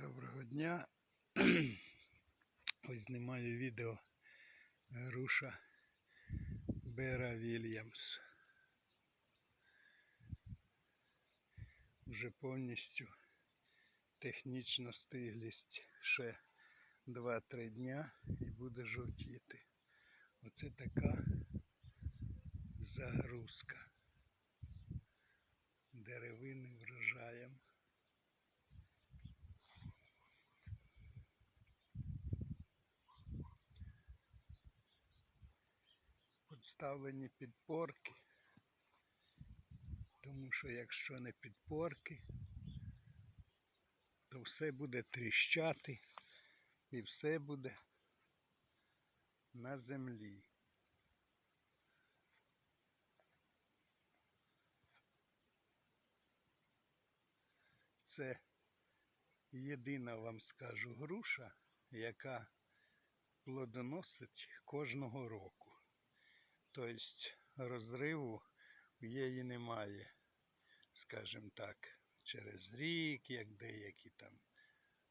Доброго дня. Ось знімаю відео груша Бера Вільямс. Вже повністю технічна стиглість ще 2-3 дня і буде жовтіти. Оце така загрузка деревини врожаєм. Підставлені підпорки, тому що якщо не підпорки, то все буде тріщати і все буде на землі. Це єдина вам скажу груша, яка плодоносить кожного року. Тобто розриву в її немає, скажімо так, через рік, як деякі там.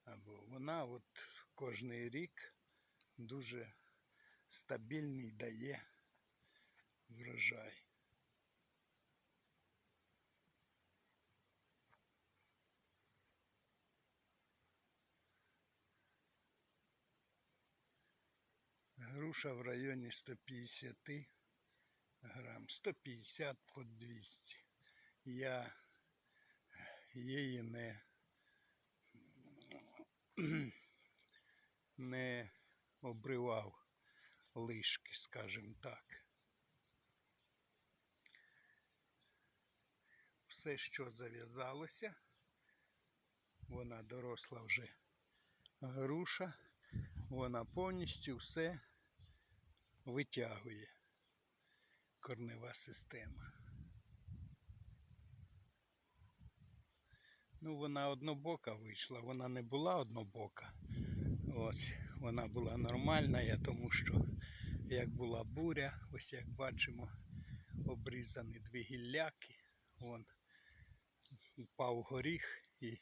Або вона от кожний рік дуже стабільний дає врожай. Груша в районі 150 грам, 150 по 200. Я її не, не обривав лишки, скажімо так. Все, що зав'язалося, вона доросла вже груша, вона повністю все витягує корнева система. Ну, вона однобока вийшла, вона не була однобока. Ось вона була нормальна, тому що як була буря, ось як бачимо, обрізані дві гілляки, вон упав горіх і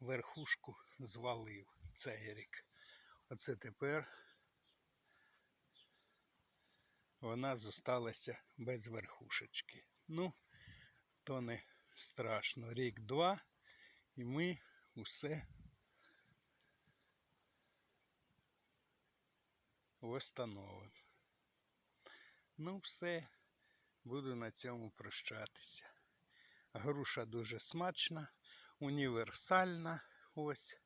верхушку звалив цей рік. Оце тепер вона зосталася без верхушечки. Ну, то не страшно. Рік-два, і ми усе восстановимо. Ну, все, буду на цьому прощатися. Груша дуже смачна, універсальна. Ось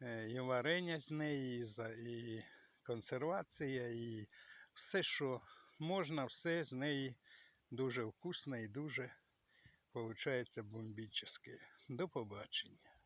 е, і варення з неї, і консервація, і все, що можна, все з неї дуже вкусне і дуже виходить бомбічне. До побачення.